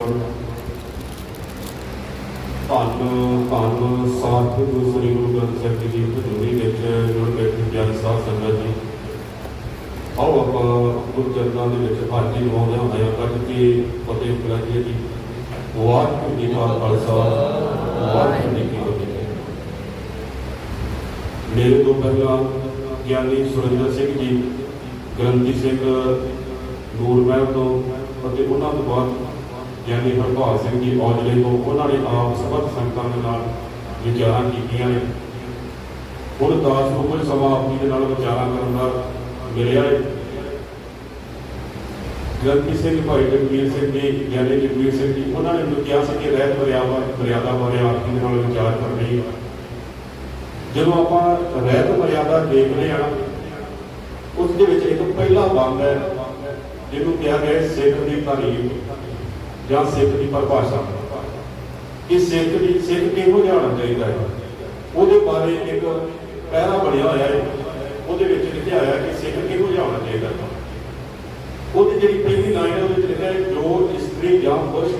ਧੰਨ ਧੰਨ ਸਾਧ ਗੁਰੂ ਗੁਰੂ ਗ੍ਰੰਥ ਸਾਹਿਬ ਜੀ ਦੀ ਹਜ਼ੂਰੀ ਵਿੱਚ ਜੁੜ ਬੈਠੇ ਪਿਆਰੀ ਸਾਧ ਸੰਗਤ ਜੀ। ਆਓ ਆਪਾਂ ਗੁਰੂ ਚਰਨਾਂ ਦੇ ਵਿੱਚ ਹਾਜ਼ਰੀ ਲਵਾਉਂਦੇ ਹੋਏ ਕੱਢ ਕੇ ਫਤਿਹ ਬੁਲਾਈਏ ਜੀ। ਵਾਹਿਗੁਰੂ ਜੀ ਕਾ ਖਾਲਸਾ, ਵਾਹਿਗੁਰੂ ਜੀ ਕੀ ਫਤਿਹ। ਮੇਰੇ ਤੋਂ ਪਹਿਲਾਂ ਗਿਆਨੀ ਸੁਰਿੰਦਰ ਸਿੰਘ ਜੀ, ਗ੍ਰੰਥੀ ਸਿੰਘ ਨੂਰ ਮਹਿਲ ਤੋਂ ਅਤੇ ਉਹਨਾਂ ਤੋਂ ਬਾਅਦ ਗਿਆਨੀ ਹਰਪਾਲ ਸਿੰਘ ਜੀ ਔਜਲੇ ਤੋਂ ਉਹਨਾਂ ਨੇ ਆਪ ਸਬਤ ਸੰਗਤਾਂ ਦੇ ਨਾਲ ਵਿਚਾਰਾਂ ਕੀਤੀਆਂ ਨੇ। ਹੁਣ ਦਾਸ ਨੂੰ ਕੁਝ ਸਮਾਂ ਆਪਣੀ ਦੇ ਨਾਲ ਵਿਚਾਰਾਂ ਕਰਨ ਦਾ ਮਿਲਿਆ ਹੈ। ਗ੍ਰੰਥੀ ਸਿੰਘ ਭਾਈ ਜਗਵੀਰ ਸਿੰਘ ਜੀ, ਗਿਆਨੀ ਜਗਵੀਰ ਸਿੰਘ ਜੀ, ਉਹਨਾਂ ਨੇ ਮੈਨੂੰ ਕਿਹਾ ਸੀ ਕਿ ਰਹਿਤ ਮਰਿਆਦਾ ਮਰਿਆਦਾ ਬਾਰੇ ਆਪ ਦੇ ਨਾਲ ਵਿਚਾਰ ਕਰਨੀ ਹੈ ਜਦੋਂ ਆਪਾਂ ਰਹਿਤ ਮਰਿਆਦਾ ਦੇਖਦੇ ਹਾਂ, ਉਸ ਦੇ ਵਿੱਚ ਇੱਕ ਪਹਿਲਾ ਬੰਦ ਹੈ, ਜਿਹਨੂੰ ਕਿਹਾ ਗਿਆ ਸਿੱਖ ਦੀ ਤਾਰੀਫ। ਜਾਂ ਸਿੱਖ ਦੀ ਪਰਿਭਾਸ਼ਾ ਕਿ ਸਿੱਖ ਦੀ ਸਿੱਖ ਕਿਹੋ ਜਿਹਾ ਹੋਣਾ ਚਾਹੀਦਾ ਹੈ? ਉਹਦੇ ਬਾਰੇ ਇੱਕ ਪਹਿਰਾ ਬਣਿਆ ਹੋਇਆ ਹੈ। ਉਹਦੇ ਵਿੱਚ ਲਿਖਿਆ ਹੋਇਆ ਕਿ ਸਿੱਖ ਕਿਹੋ ਜਿਹਾ ਹੋਣਾ ਚਾਹੀਦਾ ਹੈ। ਉਹਦੀ ਜਿਹੜੀ ਪਹਿਲੀ ਲਾਈਨ ਹੈ, ਉਹਦੇ ਵਿੱਚ ਲਿਖਿਆ ਹੈ, ਜੋ ਇਸਤਰੀ ਜਾਂ ਪੁਰਸ਼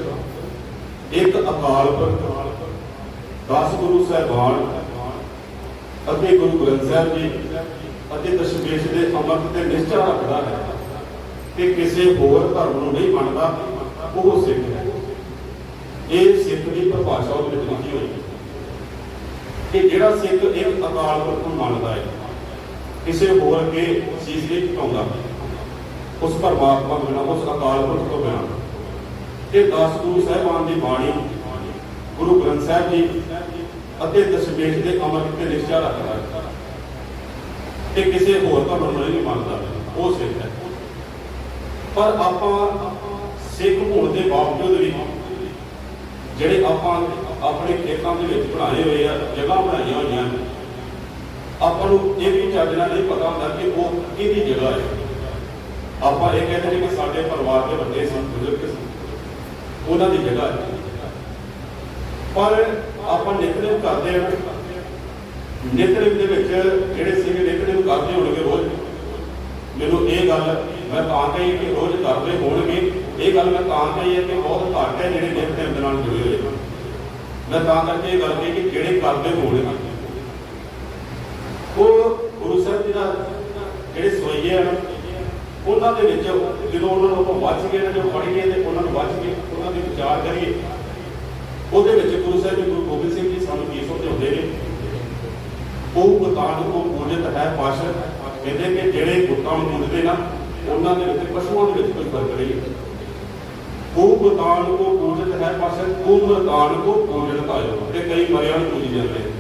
ਇੱਕ ਅਕਾਲ ਪੁਰਖ 10 ਗੁਰੂ ਸਾਹਿਬਾਨ ਅਤੇ ਗੁਰੂ ਗ੍ਰੰਥ ਸਾਹਿਬ ਜੀ ਅਤੇ ਦਸ਼ਮੇਸ਼ ਦੇ ਅਮਰ ਤੇ ਨਿਸ਼ਚਾ ਰੱਖਦਾ ਹੈ ਕਿ ਕਿਸੇ ਹੋਰ ਧਰਮ ਨੂੰ ਨਹੀਂ ਮੰਨਦਾ। ਉਹ ਸਿੱਖ ਹੈ। ਇਹ ਸਿੱਖ ਦੀ ਪਰਿਭਾਸ਼ਾ ਉਹਦੇ ਵਿੱਚ ਲਿਖੀ ਹੋਈ ਹੈ। ਕਿ ਜਿਹੜਾ ਸਿੱਖ ਇੱਕ ਅਕਾਲ ਪੁਰਖ ਨੂੰ ਮੰਨਦਾ ਹੈ, ਕਿਸੇ ਹੋਰ ਅੱਗੇ ਸੀਸ ਨਹੀਂ ਝੁਕਾਉਂਦਾ ਉਸ ਪਰਮਾਤਮਾ ਬਿਨਾਂ, ਉਸ ਅਕਾਲ ਪੁਰਖ ਤੋਂ ਬਿਨਾਂ। ਇਹ 10 ਗੁਰੂ ਸਾਹਿਬਾਨ ਦੀ ਬਾਣੀ, ਗੁਰੂ ਗ੍ਰੰਥ ਸਾਹਿਬ ਜੀ ਅਤੇ ਦਸ਼ਮੇਸ਼ ਦੇ ਅਮਰ ਤੇ ਨਿਸ਼ਚਾ ਰੱਖਦਾ ਹੈ ਕਿ ਕਿਸੇ ਹੋਰ ਧਰਮ ਨੂੰ ਨਹੀਂ ਮੰਨਦਾ। ਉਹ ਸਿੱਖ ਹੈ। ਪਰ ਆਪਾਂ ਸਿੱਖ ਹੋਣ ਦੇ ਬਾਵਜੂਦ ਵੀ ਜਿਹੜੇ ਆਪਾਂ ਆਪਣੇ ਖੇਤਾਂ ਦੇ ਵਿੱਚ ਬਣਾਏ ਹੋਏ ਆ, ਜਗ੍ਹਾ ਬਣਾਈਆਂ ਹੋਈਆਂ ਆਪਾਂ ਨੂੰ ਇਹ ਵੀ ਚੱਜ ਨਾਲ ਨਹੀਂ ਪਤਾ ਹੁੰਦਾ ਕਿ ਉਹ ਕਿਹਦੀ ਜਗ੍ਹਾ ਹੈ। ਆਪਾਂ ਇਹ ਕਹਿੰਦੇ ਨੇ ਕਿ ਸਾਡੇ ਪਰਿਵਾਰ ਦੇ ਵੱਡੇ ਸਨ, ਬਜ਼ੁਰਗ ਸਨ, ਉਹਨਾਂ ਦੀ ਜਗ੍ਹਾ ਹੈ। ਪਰ ਆਪਾਂ ਨਿਤਨੇਮ ਕਰਦੇ ਹਾਂ ਨਿਤਨੇਮ ਦੇ ਵਿੱਚ ਜਿਹੜੇ ਸਿੰਘ ਨਿਤਨੇਮ ਕਰਦੇ ਹੋਣਗੇ ਰੋਜ਼, ਮੈਨੂੰ ਇਹ ਗੱਲ ਮੈਂ ਤਾਂ ਕਹੀ ਕਿ ਰੋਜ਼ ਕਰਦੇ ਹੋਣਗੇ। ਇਹ ਗੱਲ ਮੈਂ ਤਾਂ ਕਹੀ ਹੈ ਕਿ ਬਹੁਤ ਘੱਟ ਹੈ ਜਿਹੜੇ ਨਿਤਨੇਮ ਦੇ ਨਾਲ ਜੁੜੇ ਹੋਏ ਹਨ। ਮੈਂ ਤਾਂ ਕਰਕੇ ਇਹ ਗੱਲ ਕਹੀ ਕਿ ਜਿਹੜੇ ਕਰਦੇ ਹੋਣਗੇ ਉਹ ਗੁਰੂ ਸਾਹਿਬ ਜੀ ਦਾ ਜਿਹੜੇ ਸੋਈਏ ਹਨ, ਉਹਨਾਂ ਦੇ ਵਿੱਚ ਜਦੋਂ ਉਹਨਾਂ ਨੂੰ ਆਪਾਂ ਵੱਜ ਗਏ ਨੇ, ਜੋ ਪੜ੍ਹ ਤੇ ਉਹਨਾਂ ਨੂੰ ਵੱਜ ਕੇ ਉਹਨਾਂ ਦੇ ਵਿਚਾਰ ਕਰੀਏ। ਉਹਦੇ ਵਿੱਚ ਗੁਰੂ ਸਾਹਿਬ ਜੀ, ਗੁਰੂ ਗੋਬਿੰਦ ਸਿੰਘ ਜੀ ਸਾਨੂੰ ਕੀ ਸਮਝਾਉਂਦੇ ਨੇ? ਉਹ ਗੁਤਾਨ ਕੋ ਪੂਜਿਤ ਹੈ, ਪਾਸ਼। ਕਹਿੰਦੇ ਕਿ ਜਿਹੜੇ ਗੁੱਤਾਂ ਨੂੰ ਪੂਜਦੇ ਨਾ, ਉਹਨਾਂ ਦੇ ਵਿੱਚ, ਪਸ਼ੂਆਂ ਦੇ ਵਿੱਚ ਕੋਈ ਫ਼ਰਕ ਨਹੀਂ। ਹੈ ਉਹ ਗੁਤਾਨ ਕੋ ਪੂਜਿਤ ਹੈ ਪਾਸ਼ ਉਹ ਗੁਤਾਨ ਕੋ ਪੂਜਿਤ ਆਇਓ। ਤੇ ਕਈ ਮਰਿਆਂ ਨੂੰ ਪੂਜੀ ਜਾਂਦੇ ਨੇ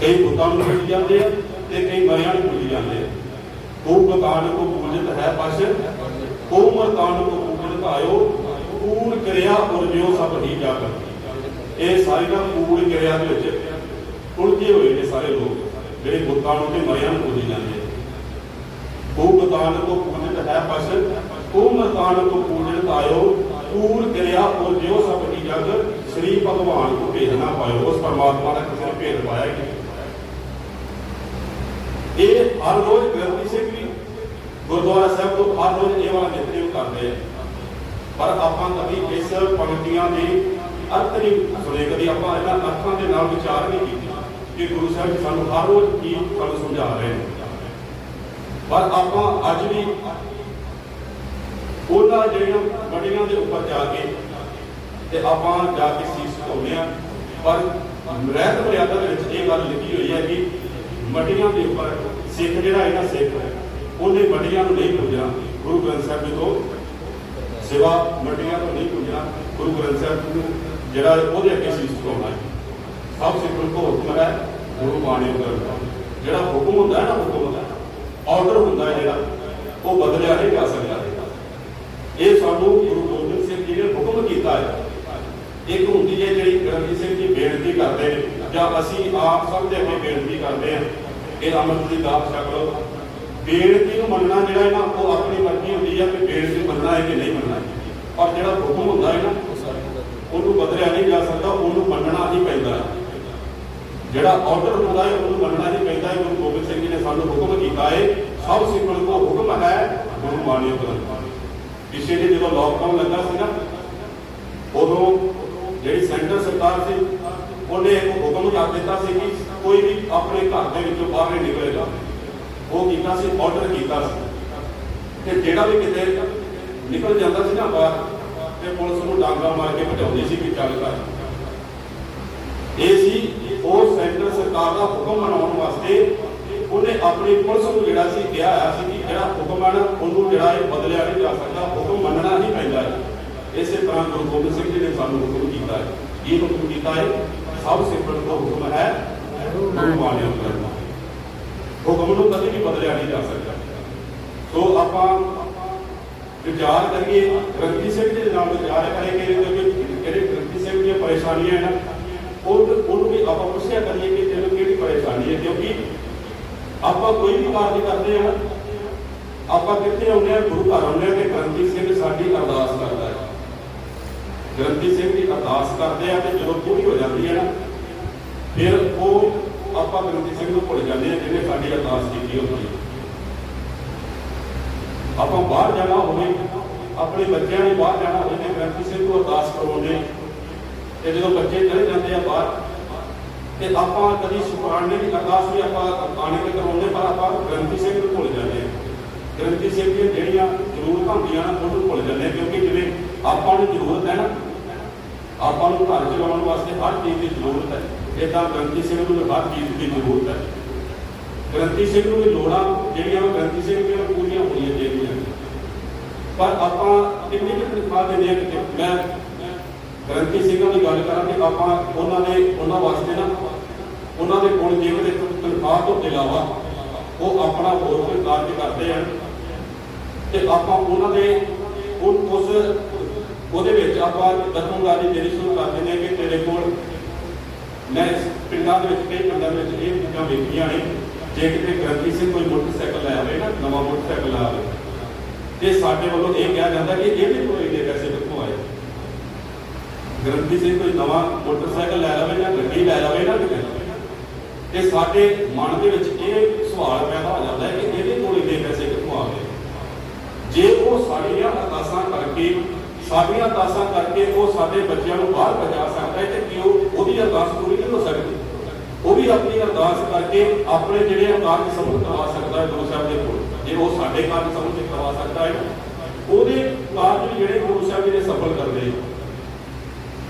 ਕਈ ਗੁੱਤਾਂ ਨੂੰ ਪੂਜੀ ਜਾਂਦੇ ਆ ਤੇ ਕਈ ਮਰਿਆਂ ਨੂੰ ਪੂਜੀ ਜਾਂਦੇ ਆ। ਉਹ ਗੁਤਾਨ ਕੋ ਪੂਜਿਤ ਹੈ ਪਾਸ਼ ਉਹ ਮਰਤਾਨ ਕੋ ਪੂਜਿਤ ਆਇਓ। ਕੂੜ ਕਿਰਿਆ ਉਰਜਿਓ ਸਭ ਹੀ ਜਾ ਜਾਗ। ਇਹ ਸਾਰੀਆਂ ਪੂਰ ਕਿਰਿਆ ਦੇ ਵਿੱਚ ਉਲਝੇ ਹੋਏ ਨੇ ਸਾਰੇ ਲੋਕ, ਜਿਹੜੇ ਬੁੱਤਾਂ ਨੂੰ ਤੇ ਮਰਿਆਂ ਨੂੰ ਪੂਜੀ ਜਾਂਦੇ ਆ। ਉਹ ਬਤਾਨ ਕੋ ਪੂਜਿਤ ਹੈ ਪਸ ਉਹ ਮਤਾਨ ਕੋ ਪੂਜਿਤ ਆਇਓ ਕੂੜ ਕਿਰਿਆ ਉਰਜਿਓ ਸਭ ਹੀ ਜਗ, ਸ੍ਰੀ ਭਗਵਾਨ ਕੋ ਭੇਦ ਪਾਇਓ। ਉਸ ਪਰਮਾਤਮਾ ਦਾ ਕਿਸੇ ਭੇਦ ਪਾਇਆ ਕਿ ਇਹ ਹਰ ਰੋਜ਼ ਗ੍ਰੰਥੀ ਸਿੰਘ ਵੀ ਗੁਰਦੁਆਰਾ ਸਾਹਿਬ ਤੋਂ ਹਰ ਰੋਜ਼ ਇਹ ਵਾਲਾ ਨਿਤਨੇਮ ਕਰਦੇ ਆ। ਪਰ ਆਪਾਂ ਕਦੀ ਇਸ ਪੰਕਤੀਆਂ ਦੀ ਅਰਥ ਨਹੀਂ ਸੁਣੇ, ਕਦੀ ਆਪਾਂ ਇਹਨਾਂ ਅਰਥਾਂ ਦੇ ਨਾਲ ਵਿਚਾਰ ਨਹੀਂ ਕੀਤੀ ਕਿ ਗੁਰੂ ਸਾਹਿਬ ਸਾਨੂੰ ਹਰ ਰੋਜ਼ ਕੀ ਸਾਨੂੰ ਸਮਝਾ ਰਹੇ ਨੇ। ਪਰ ਆਪਾਂ ਅੱਜ ਵੀ ਉਹਨਾਂ ਜਿਹੜੀਆਂ ਮੜੀਆਂ ਦੇ ਉੱਪਰ ਜਾ ਕੇ ਤੇ ਆਪਾਂ ਜਾ ਕੇ ਸੀਸ ਝੁਕਾਉਂਦੇ ਆ ਪਰ ਰਹਿਤ ਮਰਿਆਦਾ ਦੇ ਵਿੱਚ ਇਹ ਗੱਲ ਲਿਖੀ ਹੋਈ ਹੈ ਕਿ ਮੜੀਆਂ ਦੇ ਉੱਪਰ ਸਿੱਖ ਜਿਹੜਾ ਹੈ ਨਾ ਸਿੱਖ ਉਹਨੇ ਮੜੀਆਂ ਨੂੰ ਨਹੀਂ ਪੂਜਣਾ। ਗੁਰੂ ਗ੍ਰੰਥ ਸਾਹਿਬ ਜੀ ਤੋਂ ਸਿਵਾ ਮੱਡੀਆਂ ਤੋਂ ਨਹੀਂ ਪੁੱਜਣਾ। ਗੁਰੂ ਗ੍ਰੰਥ ਸਾਹਿਬ ਨੂੰ ਜਿਹੜਾ ਉਹਦੇ ਅੱਗੇ ਸੀਸ ਝੁਕਾਉਣਾ ਸਭ ਸਿੱਖਣ ਕੋ ਹੁਕਮ ਹੈ, ਗੁਰੂ ਬਾਣੀ ਕਰਦਾ ਜਿਹੜਾ ਹੁਕਮ ਹੁੰਦਾ ਹੈ ਨਾ, ਹੁਕਮ ਦਾ ਆਰਡਰ ਹੁੰਦਾ ਜਿਹੜਾ, ਉਹ ਬਦਲਿਆ ਨਹੀਂ ਜਾ ਸਕਦਾ। ਇਹ ਗੁਰੂ ਗੋਬਿੰਦ ਸਿੰਘ ਜੀ ਨੇ ਹੁਕਮ ਕੀਤਾ ਹੈ। ਇੱਕ ਹੁੰਦੀ ਹੈ ਜਿਹੜੀ ਗ੍ਰੰਥੀ ਸਿੰਘ ਜੀ ਬੇਨਤੀ ਕਰਦੇ ਨੇ, ਜਾਂ ਅਸੀਂ ਆਪ ਸਭ ਦੇ ਅੱਗੇ ਬੇਨਤੀ ਕਰਦੇ ਹਾਂ ਇਹ ਅੰਮ੍ਰਿਤ ਦੀ ਦਾਤ ਛਕ ਲਓ। ਬੇਨਤੀ ਨੂੰ ਮੰਨਣਾ ਜਿਹੜਾ ਹੈ ਨਾ, ਉਹ ਆਪਣੀ ਮਰਜ਼ੀ ਹੁੰਦੀ ਹੈ ਕਿ ਬੇਨਤੀ ਮੰਨਣਾ ਹੈ ਕਿ ਨਹੀਂ ਮੰਨਣਾ ਪਰ ਜਿਹੜਾ ਹੁਕਮ ਹੁੰਦਾ ਹੈ ਨਾ, ਉਹਨੂੰ ਬਦਲਿਆ ਨਹੀਂ ਜਾ ਸਕਦਾ, ਉਹਨੂੰ ਮੰਨਣਾ ਹੀ ਪੈਂਦਾ ਹੈ। ਜਿਹੜਾ ਆਰਡਰ ਹੁੰਦਾ ਹੈ, ਉਹਨੂੰ ਮੰਨਣਾ ਹੀ ਪੈਂਦਾ ਹੈ। ਗੁਰੂ ਗੋਬਿੰਦ ਸਿੰਘ ਜੀ ਨੇ ਸਾਨੂੰ ਹੁਕਮ ਕੀਤਾ ਹੈ। ਸਭ ਸਿੱਖਣ ਕੋ ਹੁਕਮ ਹੈ, ਗੁਰੂ ਮਾਨਿਓ ਗ੍ਰੰਥ ਪਿਛੇ ਜੇ ਜਦੋਂ ਲੋਕਡਾਊਨ ਲੱਗਾ ਸੀ ਨਾ, ਉਦੋਂ ਜਿਹੜੀ ਸੈਂਟਰ ਸਰਕਾਰ ਸੀ, ਉਹਨੇ ਇੱਕ ਹੁਕਮ ਕਰ ਦਿੱਤਾ ਸੀ ਕਿ ਕੋਈ ਵੀ ਆਪਣੇ ਘਰ ਦੇ ਵਿੱਚੋਂ ਬਾਹਰ ਨਹੀਂ ਨਿਕਲੇਗਾ। ਉਹ ਕੀਤਾ ਸੀ ਆਰਡਰ ਕੀਤਾ ਸੀ। ਤੇ ਜਿਹੜਾ ਵੀ ਕਿਤੇ ਨਿਕਲ ਜਾਂਦਾ ਸੀ ਨਾ ਬਾਹਰ, ਤੇ ਪੁਲਿਸ ਨੂੰ ਡਾਂਗਾ ਮਾਰ ਕੇ ਭਜਾਉਂਦੀ ਸੀ ਕਿ ਚੱਲ ਕਰ ਇਹ ਸੀ, ਉਹ ਸੈਂਟਰ ਸਰਕਾਰ ਦਾ ਹੁਕਮ ਮਨਾਉਣ ਵਾਸਤੇ ਉਹਨੇ ਆਪਣੀ ਪੁਲਿਸ ਨੂੰ ਜਿਹੜਾ ਸੀ ਕਿਹਾ ਹੋਇਆ ਸੀ ਜਿਹੜਾ ਹੁਕਮ ਹੈ ਨਾ, ਉਹਨੂੰ ਜਿਹੜਾ ਇਹ ਬਦਲਿਆ ਨਹੀਂ ਜਾ ਸਕਦਾ, ਹੁਕਮ ਮੰਨਣਾ ਹੀ ਪੈਂਦਾ ਹੈ। ਇਸੇ ਤਰ੍ਹਾਂ ਗੁਰੂ ਗੋਬਿੰਦ ਸਿੰਘ ਜੀ ਨੇ ਸਾਨੂੰ ਹੁਕਮ ਕੀਤਾ ਹੈ। ਇਹ ਹੁਕਮ ਕੀਤਾ ਹੈ? ਸਭ ਸਿੱਖਣ ਦਾ ਹੁਕਮ ਹੈ, ਗੁਰੂ ਮਾਨਿਓ ਕਰਨਾ। ਹੁਕਮ ਨੂੰ ਕਦੇ ਵੀ ਬਦਲਿਆ ਨਹੀਂ ਜਾ ਸਕਦਾ। ਸੋ ਆਪਾਂ ਵਿਚਾਰ ਕਰੀਏ ਗ੍ਰੰਥੀ ਸਿੰਘ ਜੀ ਦੇ ਨਾਲ ਵਿਚਾਰ ਕਰੀਏ ਕਿ ਜਿਹੜੇ ਗ੍ਰੰਥੀ ਸਿੰਘ ਦੀਆਂ ਪਰੇਸ਼ਾਨੀਆਂ ਹੈ ਉਹ ਉਹਨੂੰ ਵੀ ਆਪਾਂ ਪੁੱਛਿਆ ਕਰੀਏ ਕਿ ਤੈਨੂੰ ਕਿਹੜੀ ਪਰੇਸ਼ਾਨੀ ਹੈ, ਕਿਉਂਕਿ ਆਪਾਂ ਕੋਈ ਵੀ ਕਾਰਜ ਕਰਦੇ ਹਾਂ ਆਪਾਂ ਕਿੱਥੇ ਹੁੰਦੇ ਆ ਗੁਰੂ ਘਰ ਆਉਂਦੇ ਆ ਕਿ ਗ੍ਰੰਥੀ ਸਿੰਘ ਸਾਡੀ ਅਰਦਾਸ ਕਰਦਾ ਹੈ। ਗ੍ਰੰਥੀ ਸਿੰਘ ਦੀ ਅਰਦਾਸ ਕਰਦੇ ਆ ਤੇ ਜਦੋਂ ਪੂਰੀ ਹੋ ਜਾਂਦੀ ਹੈ ਨਾ, ਫਿਰ ਉਹ ਆਪਾਂ ਗ੍ਰੰਥੀ ਸਿੰਘ ਨੂੰ ਭੁੱਲ ਜਾਂਦੇ ਆ ਜਿਹਨੇ ਸਾਡੀ ਅਰਦਾਸ ਕੀਤੀ ਹੁੰਦੀ ਆਪਾਂ ਬਾਹਰ ਜਾਣਾ ਹੋਵੇ, ਆਪਣੇ ਬੱਚਿਆਂ ਨੂੰ ਬਾਹਰ ਜਾਣਾ ਹੋਵੇ ਤੇ ਗ੍ਰੰਥੀ ਸਿੰਘ ਨੂੰ ਅਰਦਾਸ ਕਰਵਾਉਂਦੇ ਤੇ ਜਦੋਂ ਬੱਚੇ ਚਲੇ ਜਾਂਦੇ ਆ ਬਾਹਰ, ਤੇ ਆਪਾਂ ਕਦੀ ਸੁਖਾਣੇ ਦੀ ਅਰਦਾਸ ਵੀ ਆਪਾਂ ਆਣੇ ਤੇ ਕਰਾਉਂਦੇ ਪਰ ਆਪਾਂ ਗ੍ਰੰਥੀ ਸਿੰਘ ਨੂੰ ਭੁੱਲ ਜਾਂਦੇ ਆ ਗ੍ਰੰਥੀ ਸਿੰਘ ਦੀਆਂ ਜਿਹੜੀਆਂ ਜ਼ਰੂਰਤਾਂ ਹੁੰਦੀਆਂ ਨਾ ਉਹਨੂੰ ਭੁੱਲ ਜਾਂਦੇ ਕਿਉਂਕਿ ਜਿਵੇਂ ਆਪਾਂ ਨੂੰ ਜ਼ਰੂਰਤ ਹੈ ਨਾ, ਆਪਾਂ ਨੂੰ ਘਰ ਚਲਾਉਣ ਵਾਸਤੇ ਹਰ ਚੀਜ਼ ਦੀ ਜ਼ਰੂਰਤ ਹੈ। ਇਦਾਂ ਗ੍ਰੰਥੀ ਸਿੰਘ ਨੂੰ ਵੀ ਹਰ ਚੀਜ਼ ਦੀ ਜ਼ਰੂਰਤ ਹੈ। ਗ੍ਰੰਥੀ ਸਿੰਘ ਨੂੰ ਵੀ ਲੋੜਾਂ ਜਿਹੜੀਆਂ ਉਹ ਗ੍ਰੰਥੀ ਸਿੰਘ ਦੀਆਂ ਪੂਰੀਆਂ ਹੋਣੀਆਂ ਚਾਹੀਦੀਆਂ। ਪਰ ਆਪਾਂ ਕਿੰਨੀ ਕੁ ਤਨਖਾਹ ਦਿੰਦੇ ਆ ਕਿ ਮੈਂ ਗ੍ਰੰਥੀ ਸਿੰਘਾਂ ਦੀ ਗੱਲ ਕਰਾਂ ਕਿ ਆਪਾਂ ਉਹਨਾਂ ਦੇ, ਉਹਨਾਂ ਵਾਸਤੇ ਨਾ, ਉਹਨਾਂ ਦੇ ਕੋਲ ਜੇ ਕਿਤੇ ਤਨਖਾਹ ਤੋਂ ਇਲਾਵਾ ਉਹ ਆਪਣਾ ਹੋਰ ਕੋਈ ਕਾਰਜ ਕਰਦੇ ਹਨ ਤੇ ਆਪਾਂ ਉਹਨਾਂ ਦੇ ਉਸ ਉਹਦੇ ਵਿੱਚ ਆਪਾਂ ਦਸਮਗਾਰੀ ਜਿਹੜੀ ਸ਼ੁਰੂ ਕਰ ਦਿੰਦੇ ਕਿ ਤੇਰੇ ਕੋਲ ਮੈਂ ਪਿੰਡਾਂ ਦੇ ਵਿੱਚ, ਕਈ ਪਿੰਡਾਂ ਵਿੱਚ ਇਹ ਚੀਜ਼ਾਂ ਵੇਖੀਆਂ ਨੇ। ਜੇ ਕਿਤੇ ਗ੍ਰੰਥੀ ਸਿੰਘ ਕੋਈ ਮੋਟਰਸਾਈਕਲ ਲੈ ਆਵੇ ਨਾ, ਨਵਾਂ ਮੋਟਰਸਾਈਕਲ ਲੈ ਆਵੇ। ਤੇ ਸਾਡੇ ਵੱਲੋਂ ਇਹ ਕਿਹਾ ਜਾਂਦਾ ਕਿ ਇਹਦੇ ਕੋਲ ਇਹਦੇ ਪੈਸੇ ਕਿੱਥੋਂ ਆਏ? ਗ੍ਰੰਥੀ ਸਿੰਘ ਕੋਈ ਨਵਾਂ ਮੋਟਰਸਾਈਕਲ ਲੈ ਲਵੇ ਜਾਂ ਗੱਡੀ ਲੈ ਲਵੇ ਨਾ ਤੇ ਸਾਡੇ ਮਨ ਦੇ ਵਿੱਚ ਇਹ ਸਵਾਲ ਪੈਦਾ ਹੋ ਜਾਂਦਾ ਹੈ ਕਿ ਇਹਦੇ ਕੋਲ ਇਹਦੇ ਪੈਸੇ ਕਿੱਥੋਂ ਆ ਗਏ ਜੇ ਉਹ ਸਾਡੀਆਂ ਅਰਦਾਸਾਂ ਕਰਕੇ, ਸਾਡੀਆਂ ਅਰਦਾਸਾਂ ਕਰਕੇ ਉਹ ਸਾਡੇ ਬੱਚਿਆਂ ਨੂੰ ਬਾਹਰ ਪਹੁੰਚਾ ਸਕਦਾ ਹੈ ਤੇ ਕਿਉਂ ਉਹਦੀ ਅਰਦਾਸ ਪੂਰੀ ਨਹੀਂ ਹੋ ਸਕਦੀ? ਉਹ ਵੀ ਆਪਣੀ ਅਰਦਾਸ ਕਰਕੇ ਆਪਣੇ ਜਿਹੜੇ ਕਾਰਜ ਸਫਲ ਕਰਵਾ ਸਕਦਾ ਹੈ, ਗੁਰੂ ਸਾਹਿਬ ਦੇ ਕੋਲ। ਜੇ ਉਹ ਸਾਡੇ ਕਾਰਜ ਸਫਲ ਕਰਵਾ ਸਕਦਾ ਹੈ ਉਹਦੇ ਕਾਰਜ ਜਿਹੜੇ ਗੁਰੂ ਸਾਹਿਬ ਜੀ ਨੇ ਸਫਲ ਕਰਦੇ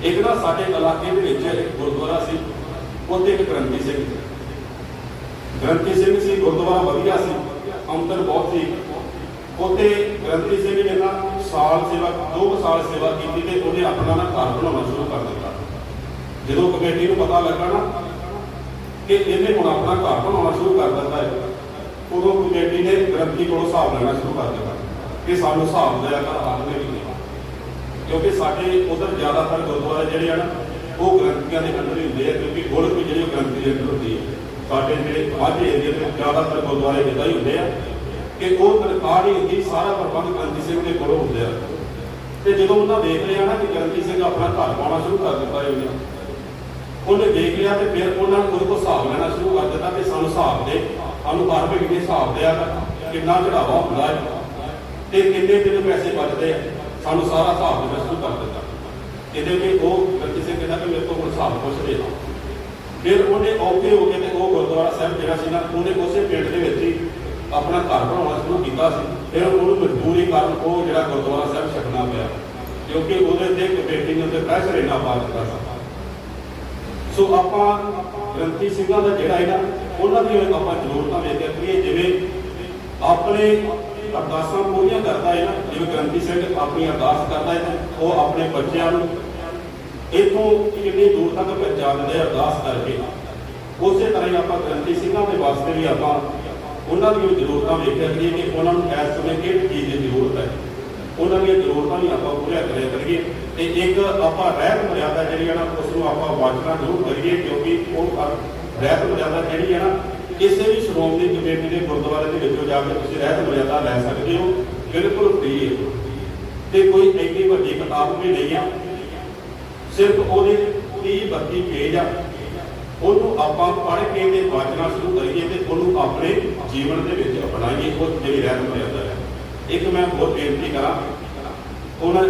ਇੱਕ ਨਾ ਸਾਡੇ ਇਲਾਕੇ ਦੇ ਵਿੱਚ ਇੱਕ ਗੁਰਦੁਆਰਾ ਸੀ, ਉੱਥੇ ਇੱਕ ਗ੍ਰੰਥੀ ਸਿੰਘ ਗ੍ਰੰਥੀ ਸਿੰਘ ਸੀ, ਗੁਰਦੁਆਰਾ ਵਧੀਆ ਸੀ ਅੰਦਰ ਬਹੁਤ ਸੀ। ਉੱਥੇ ਗ੍ਰੰਥੀ ਸਿੰਘ ਨੇ ਨਾ ਸਾਲ ਸੇਵਾ, ਦੋ ਸਾਲ ਸੇਵਾ ਕੀਤੀ ਤੇ ਉਹਨੇ ਆਪਣਾ ਨਾ ਘਰ ਬਣਾਉਣਾ ਸ਼ੁਰੂ ਕਰ ਦਿੱਤਾ। ਜਦੋਂ ਕਮੇਟੀ ਨੂੰ ਪਤਾ ਲੱਗਾ ਨਾ ਕਿ ਇਹਨੇ ਹੁਣ ਆਪਣਾ ਘਰ ਬਣਾਉਣਾ ਸ਼ੁਰੂ ਕਰ ਦਿੱਤਾ ਹੈ, ਉਦੋਂ ਕਮੇਟੀ ਨੇ ਗ੍ਰੰਥੀ ਕੋਲੋਂ ਹਿਸਾਬ ਲੈਣਾ ਸ਼ੁਰੂ ਕਰ ਦਿੱਤਾ ਕਿ ਸਾਨੂੰ ਹਿਸਾਬ ਦਿਆ ਕਰ ਹੱਲ ਨਹੀਂ ਨਹੀਂ ਕਿਉਂਕਿ ਸਾਡੇ ਉਧਰ ਜ਼ਿਆਦਾਤਰ ਗੁਰਦੁਆਰੇ ਜਿਹੜੇ ਹਨ ਉਹ ਗ੍ਰੰਥੀਆਂ ਦੇ ਅੰਦਰ ਹੀ ਹੁੰਦੇ ਆ, ਕਿਉਂਕਿ ਗੁਰਕ ਵੀ ਜਿਹੜੀ ਉਹ ਗ੍ਰੰਥੀ ਦੇ ਅੰਦਰ ਹੁੰਦੀ ਹੈ। ਸਾਡੇ ਜਿਹੜੇ ਅੱਜ ਏਰੀਏ ਦੇ ਜ਼ਿਆਦਾਤਰ ਗੁਰਦੁਆਰੇ ਇਦਾਂ ਹੀ ਹੁੰਦੇ ਆ ਕਿ ਉਹ ਤਨਖਾਹ ਨਹੀਂ ਹੁੰਦੀ ਸਾਰਾ ਪ੍ਰਬੰਧ ਗ੍ਰੰਥੀ ਸਿੰਘ ਦੇ ਕੋਲੋਂ ਹੁੰਦੇ ਆ ਤੇ ਜਦੋਂ ਉਹਨਾਂ ਦੇਖ ਲਿਆ ਨਾ ਕਿ ਗ੍ਰੰਥੀ ਸਿੰਘ ਆਪਣਾ ਘਰ ਪਾਉਣਾ ਸ਼ੁਰੂ ਕਰ ਦਿੱਤਾ ਹੈ ਉਹਨੇ ਉਹਨੇ ਦੇਖ ਲਿਆ ਤੇ ਫਿਰ ਉਹਨਾਂ ਨੇ ਉਹਦੇ ਕੋਲ ਹਿਸਾਬ ਲੈਣਾ ਸ਼ੁਰੂ ਕਰ ਦਿੱਤਾ ਕਿ ਸਾਨੂੰ ਹਿਸਾਬ ਦੇ, ਸਾਨੂੰ ਹਰ ਮਹੀਨੇ ਹਿਸਾਬ ਦਿਆ ਕਰ ਕਿੰਨਾ ਚੜਾਵਾ ਹੁੰਦਾ ਹੈ। ਤੇ ਕਿੰਨੇ ਦਿਨ ਪੈਸੇ ਬਚਦੇ ਆ, ਸਾਨੂੰ ਸਾਰਾ ਹਿਸਾਬ ਦੇਣਾ ਸ਼ੁਰੂ ਕਰ ਦਿੱਤਾ। ਇਹਦੇ ਵਿੱਚ ਉਹ ਕਿਸੇ ਕਹਿੰਦਾ ਕਿ ਮੇਰੇ ਕੋਲ ਹੁਣ ਹਿਸਾਬ ਪੁੱਛ ਦੇ ਫਿਰ ਉਹਨੇ ਔਖੇ ਹੋ ਕੇ ਤੇ ਉਹ ਗੁਰਦੁਆਰਾ ਸਾਹਿਬ ਜਿਹੜਾ ਸੀ ਨਾ, ਉਹਨੇ ਉਸੇ ਪਿੰਡ ਦੇ ਵਿੱਚ ਹੀ ਆਪਣਾ ਘਰ ਬਣਾਉਣਾ ਸ਼ੁਰੂ ਕੀਤਾ ਸੀ, ਫਿਰ ਉਹਨੂੰ ਮਜਬੂਰੀ ਕਾਰਨ ਉਹ ਜਿਹੜਾ ਗੁਰਦੁਆਰਾ ਸਾਹਿਬ ਛੱਡਣਾ ਪਿਆ, ਕਿਉਂਕਿ ਉਹਦੇ ਤੇ ਕਮੇਟੀ ਨੇ ਉੱਤੇ ਪ੍ਰੈਸ਼ਰ ਇੰਨਾ ਪਾ ਦਿੱਤਾ ਸੀ। ਸੋ ਆਪਾਂ ਗ੍ਰੰਥੀ ਸਿੰਘਾਂ ਦਾ ਜਿਹੜਾ ਹੈ ਨਾ ਉਹਨਾਂ ਦੀ ਆਪਾਂ ਜ਼ਰੂਰਤਾਂ ਵੇਖ ਕੇ ਜਿਵੇਂ ਆਪਣੇ ਅਰਦਾਸਾਂ ਪੂਰੀਆਂ ਕਰਦਾ ਹੈ ਨਾ, ਜਿਵੇਂ ਗ੍ਰੰਥੀ ਸਿੰਘ ਆਪਣੀ ਅਰਦਾਸ ਕਰਦਾ ਹੈ ਉਹ ਆਪਣੇ ਬੱਚਿਆਂ ਨੂੰ ਇਥੋਂ ਕਿੰਨੀ ਦੂਰ ਤੱਕ ਪਹੁੰਚਾ ਦਿੰਦੇ ਅਰਦਾਸ ਕਰਕੇ। ਉਸੇ ਤਰ੍ਹਾਂ ਹੀ ਆਪਾਂ ਗ੍ਰੰਥੀ ਸਿੰਘਾਂ ਦੇ ਵਾਸਤੇ ਵੀ ਆਪਾਂ ਉਹਨਾਂ ਦੀਆਂ ਜ਼ਰੂਰਤਾਂ ਵੇਖਿਆ ਕਰੀਏ ਕਿ ਉਹਨਾਂ ਨੂੰ ਇਸ ਸਮੇਂ ਕਿਹੜੀ ਚੀਜ਼ ਦੀ ਜ਼ਰੂਰਤ ਹੈ। ਉਹਨਾਂ ਦੀਆਂ ਜ਼ਰੂਰਤਾਂ ਵੀ ਆਪਾਂ ਪੂਰੀਆਂ ਕਰਿਆ ਕਰੀਏ ਤੇ ਇੱਕ ਆਪਾਂ ਰਹਿਤ ਮਰਿਆਦਾ ਜਿਹੜੀ ਹੈ ਨਾ ਉਸ ਨੂੰ ਆਪਾਂ ਵਾਚਣਾ ਜ਼ਰੂਰ ਕਰੀਏ ਕਿਉਂਕਿ ਉਹ ਰਹਿਤ ਮਰਿਆਦਾ ਜਿਹੜੀ ਹੈ ਨਾ, ਕਿਸੇ ਵੀ ਸ਼੍ਰੋਮਣੀ ਕਮੇਟੀ ਦੇ ਗੁਰਦੁਆਰੇ ਦੇ ਵਿੱਚੋਂ ਜਾ ਕੇ ਤੁਸੀਂ ਰਹਿਤ ਮਰਿਆਦਾ ਲੈ ਸਕਦੇ ਹੋ। ਬਿਲਕੁਲ ਫ੍ਰੀ ਹੈ। ਤੇ ਕੋਈ ਐਡੀ ਵੱਡੀ ਕਿਤਾਬ ਵੀ ਨਹੀਂ ਆ। ਸਿਰਫ ਉਹਦੇ 30 32 ਪੇਜ ਆ। ਉਹਨੂੰ ਆਪਾਂ ਪੜ੍ਹ ਕੇ ਤੇ ਵਾਚਣਾ ਸ਼ੁਰੂ ਕਰੀਏ ਤੇ ਉਹਨੂੰ ਆਪਣੇ ਜੀਵਨ ਦੇ ਵਿੱਚ ਅਪਣਾਈਏ, ਉਹ ਜਿਹੜੀ ਰਹਿਤ ਮਰਿਆਦਾ ਹੈ। ਇੱਕ ਮੈਂ ਹੋਰ ਬੇਨਤੀ ਕਰਾਂ। ਉਹਨਾਂ